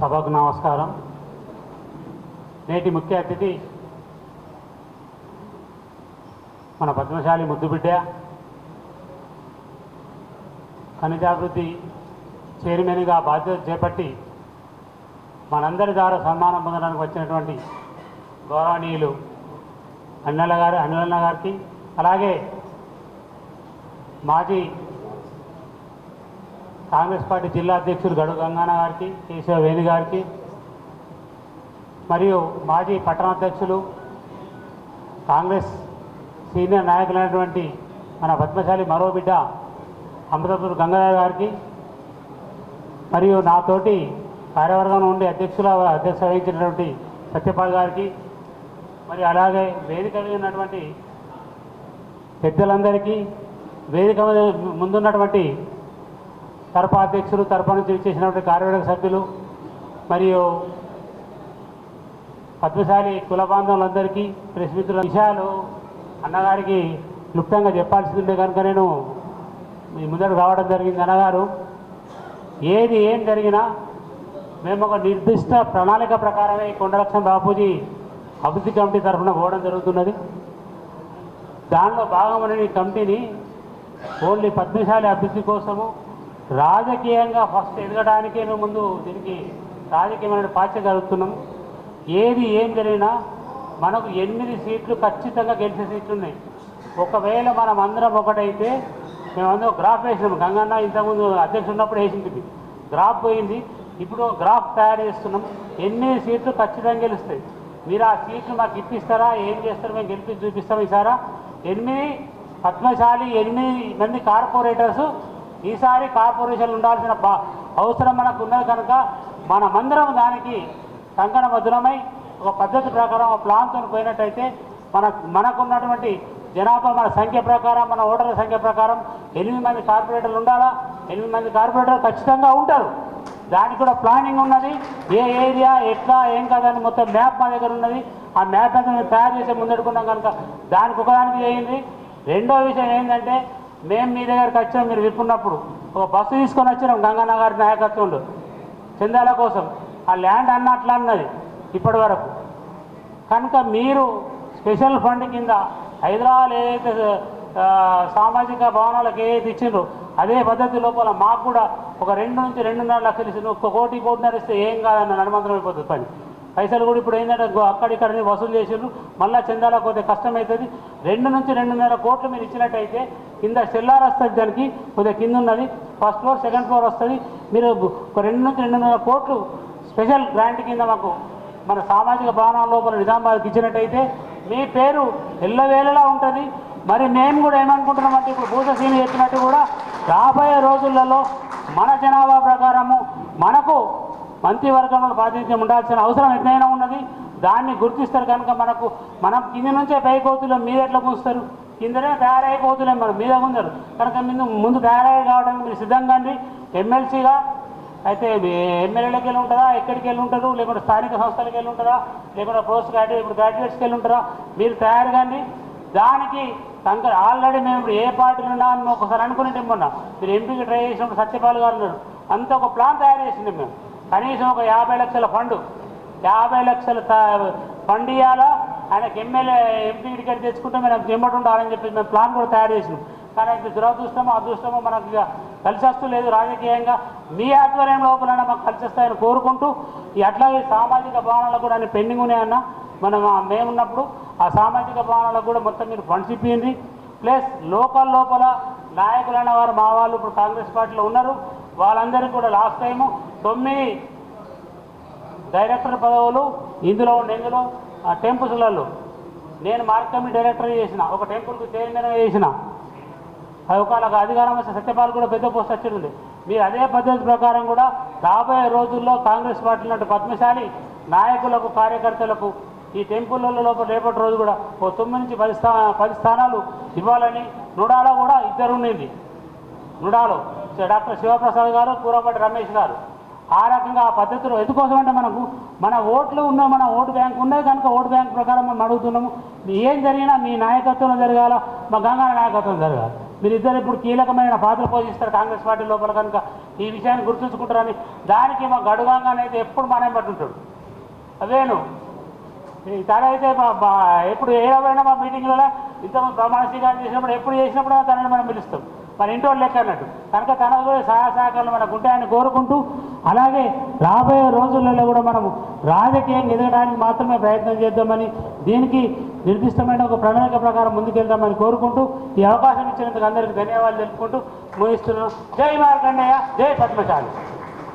సభకు నమస్కారం. నేటి ముఖ్య అతిథి మన పద్మశాలి ముద్దుబిడ్డ ఖనిజాభివృద్ధి చైర్మన్గా బాధ్యత చేపట్టి మనందరి ద్వారా సన్మానం పొందడానికి వచ్చినటువంటి గౌరవనీయులు అన్నల గారు అన్నలన్న గారికి అలాగే మాజీ కాంగ్రెస్ పార్టీ జిల్లా అధ్యక్షులు గడు గంగాన గారికి కేశవ వేణి గారికి మరియు మాజీ పట్టణాధ్యక్షులు కాంగ్రెస్ సీనియర్ నాయకులైనటువంటి మన పద్మశాలి మరో బిడ్డ అమృతపూర్ గంగాధర్ గారికి మరియు నాతోటి కార్యవర్గం నుండి అధ్యక్షుల అధ్యక్ష వహించినటువంటి సత్యపాల్ గారికి మరి అలాగే వేదిక ఉన్నటువంటి పెద్దలందరికీ వేదిక ముందున్నటువంటి తరపు అధ్యక్షులు తరపు నుంచి చేసినటువంటి కార్యవర్గ సభ్యులు మరియు పద్మశాలి కుల బాంధవులందరికీ ప్రెస్ మిత్రుల విషయాలు అన్నగారికి క్లుప్తంగా చెప్పాల్సి ఉండే కనుక నేను మీ ముందరకు రావడం జరిగింది. అన్నగారు ఏది ఏం జరిగినా మేము ఒక నిర్దిష్ట ప్రణాళిక ప్రకారమే కొండలక్ష్మ బాపూజీ అభివృద్ధి కమిటీ తరఫున పోవడం జరుగుతున్నది. దానిలో భాగమైన కమిటీని ఓన్లీ పద్మశాలి అభివృద్ధి కోసము రాజకీయంగా ఫస్ట్ ఎదగడానికే మేము ముందు దీనికి రాజకీయమైన పార్టీ జరుగుతున్నాము ఏది ఏం జరిగినా మనకు ఎనిమిది సీట్లు ఖచ్చితంగా గెలిచే సీట్లు ఉన్నాయి. ఒకవేళ మనం అందరం ఒకటైతే మేమందరం గ్రాఫ్ వేసినాం. గంగన్న ఇంతకుముందు అధ్యక్షుడు ఉన్నప్పుడు వేసింది గ్రాఫ్ పోయింది. ఇప్పుడు గ్రాఫ్ తయారు చేస్తున్నాం. ఎనిమిది సీట్లు ఖచ్చితంగా గెలుస్తాయి? మీరు ఆ సీట్లు మాకు ఇప్పిస్తారా? ఏం చేస్తారో? మేము గెలిపి చూపిస్తాం ఈసారా. ఎనిమిది పద్మశాలి ఎనిమిది మంది కార్పొరేటర్స్ ఈసారి కార్పొరేషన్ ఉండాల్సిన అవసరం మనకు ఉన్నది కనుక మనమందరం దానికి కంకణబద్ధులమై ఒక పద్ధతి ప్రకారం ఒక ప్లాన్తో పోయినట్టయితే మన మనకున్నటువంటి జనాభా మన సంఖ్య ప్రకారం మన ఓటర్ల సంఖ్య ప్రకారం ఎనిమిది మంది కార్పొరేటర్లు ఉండాలా? ఎనిమిది మంది కార్పొరేటర్లు ఖచ్చితంగా ఉంటారు. దానికి కూడా ప్లానింగ్ ఉన్నది. ఏ ఏరియా ఎట్లా ఏం కాదని మొత్తం మ్యాప్ మా దగ్గర ఉన్నది. ఆ మ్యాప్ అంతా మేము తయారు చేసే ముందడుకున్నాం కనుక దానికి ఒకదానికి ఏంది రెండో విషయం ఏంటంటే మేము మీ దగ్గరికి వచ్చాం మీరు విప్పున్నప్పుడు ఒక బస్సు తీసుకొని వచ్చినాం గంగానగర్ నాయకత్వంలో. చందాల కోసం. ఆ ల్యాండ్ అన్నట్లు అన్నది ఇప్పటి వరకు. కనుక మీరు స్పెషల్ ఫండ్ కింద హైదరాబాద్ ఏదైతే సామాజిక భవనాలకు ఏదైతే ఇచ్చిండ్రో అదే పద్ధతి లోపల మాకు కూడా ఒక రెండు నుంచి రెండున్నర లక్షలు ఇచ్చిన ఒక్క కోటి కోటిన్నర ఇస్తే ఏం కాదన్న నడమంత్రం అయిపోతుంది పని. పైసలు కూడా ఇప్పుడు ఏంటంటే అక్కడిక్కడ వసూలు చేసిండ్రు. మళ్ళీ చందాలకు పోతే కష్టమవుతుంది రెండు నుంచి రెండున్నర కోట్లు మీరు ఇచ్చినట్టయితే కింద సెల్లార్ వస్తుంది దానికి కొద్దిగా కింద ఉన్నది. ఫస్ట్ ఫ్లోర్ సెకండ్ ఫ్లోర్ వస్తుంది. మీరు ఒక రెండు నుంచి రెండున్నర కోట్లు స్పెషల్ గ్రాంట్ కింద మాకు మన సామాజిక భవనాల లోపల నిజామాబాద్కి ఇచ్చినట్టయితే మీ పేరు ఎల్లవేళలా ఉంటుంది. మరి మేము కూడా ఏమనుకుంటున్నామంటే ఇప్పుడు భూతసీని చెప్పినట్టు కూడా రాబోయే రోజులలో మన జనాభా ప్రకారము మనకు మంత్రివర్గంలో ప్రాతినిధ్యం ఉండాల్సిన అవసరం ఎంతైనా ఉన్నది దాన్ని గుర్తిస్తారు కనుక మనకు మనం కింద నుంచే పైకోతులు మీద ఎట్లా కూస్తారు? కిందనే తయారైపోతులేం మనం మీద ఉందరు కనుక ముందు ముందు తయారై కావడానికి మీరు సిద్ధంగా అండి ఎమ్మెల్సీగా అయితే ఎమ్మెల్యేలకు వెళ్ళి ఉంటుందా ఎక్కడికి వెళ్ళి ఉంటారు లేకుంటే స్థానిక సంస్థలకు వెళ్ళి ఉంటుందా లేకుంటే పోస్ట్ గ్రాడ్యుయేట్ ఇప్పుడు గ్రాడ్యుయేట్స్కి వెళ్ళి ఉంటారా మీరు తయారు కానీ దానికి కంకర ఆల్రెడీ మేము ఇప్పుడు ఏ పార్టీలు ఉన్నామని ఒకసారి అనుకునే మొన్న మీరు ఎంపీకి ట్రై చేసినప్పుడు సత్యపాల్ గారు ఉన్నారు. అంత ఒక ప్లాన్ తయారు చేసిండే మేము. కనీసం ఒక యాభై లక్షల ఫండ్. యాభై లక్షల త- ఫండ్ ఇవ్వాలా ఆయనకి ఎమ్మెల్యే ఎంపీ టికెట్ తెచ్చుకుంటే మేము చెంబటి ఉండాలని చెప్పి మేము ప్లాన్ కూడా తయారు చేసినాం. కానీ అది దురదృష్టమో అదృష్టమో మనకు ఇక కలిసి వస్తూ లేదు రాజకీయంగా. మీ ఆధ్వర్యం లోపల మాకు కలిసి వస్తాయని కోరుకుంటూ ఈ అట్లాగే సామాజిక భవనాలకు కూడా అన్ని పెండింగ్ ఉన్నాయన్న మనం మేమున్నప్పుడు ఆ సామాజిక భవనాలకు కూడా మొత్తం మీరు ఫండ్స్ ఇప్పింది. ప్లస్ లోకల్ లోపల నాయకులైన వారు మా వాళ్ళు ఇప్పుడు కాంగ్రెస్ పార్టీలో ఉన్నారు. వాళ్ళందరికీ కూడా లాస్ట్ టైము తొమ్మిది డైరెక్టర్ పదవులు ఇందులో ఉండే ఇందులో ఆ టెంపుల్స్లలో నేను మార్క్ డైరెక్టర్ చేసిన ఒక టెంపుల్కి చైర్మన్ చేసిన. అది ఒకవేళ అధికారం వస్తే సత్యపాల్ కూడా పెద్ద పోస్ట్ వచ్చింది. మీరు అదే పద్ధతి ప్రకారం కూడా రాబోయే రోజుల్లో కాంగ్రెస్ పార్టీ లాంటి పద్మశాలి నాయకులకు కార్యకర్తలకు ఈ టెంపుల్లో లోపల రేపటి రోజు కూడా ఓ తొమ్మిది నుంచి పది స్థా పది స్థానాలు ఇవ్వాలని నుడాలో కూడా ఇద్దరు ఉండింది. నుడాలో. డాక్టర్ శివప్రసాద్ గారు కూరపాటి రమేష్ గారు. ఆ రకంగా ఆ పద్ధతిలో ఎందుకోసం అంటే మనకు మన ఓట్లు ఉన్న మన ఓటు బ్యాంక్ ఉన్నది కనుక ఓటు బ్యాంక్ ప్రకారం మనం అడుగుతున్నాము. మీ ఏం జరిగినా మీ నాయకత్వంలో జరగాల మా గంగా నాయకత్వం జరగాలి. మీరిద్దరు ఇప్పుడు కీలకమైన పాత్ర పోషిస్తారు కాంగ్రెస్ పార్టీ లోపల కనుక. ఈ విషయాన్ని గుర్తుంచుకుంటారని దానికి మా గడుగంగా అయితే ఎప్పుడు మనం పట్టుంటాడు. అదేను. తనైతే మా ఎప్పుడు ఏమైనా మా మీటింగ్లలో ఇంతకు ప్రమాణ స్వీకారం చేసినప్పుడు ఎప్పుడు చేసినప్పుడు తనని మనం పిలుస్తాం. మన ఇంటి వాళ్ళు లెక్క అన్నట్టు. కనుక తన కూడా సహాయ సహకారాలు మనకు ఉంటాయని కోరుకుంటూ అలాగే రాబోయే రోజులలో కూడా మనము రాజకీయంగా ఎదగడానికి మాత్రమే ప్రయత్నం చేద్దామని దీనికి నిర్దిష్టమైన ఒక ప్రణాళిక ప్రకారం ముందుకెళ్దామని కోరుకుంటూ ఈ అవకాశం ఇచ్చినందుకు అందరికీ ధన్యవాదాలు తెలుపుకుంటూ ముగిస్తున్నాను. జై మార్కండయ్య జై పద్మశాలి.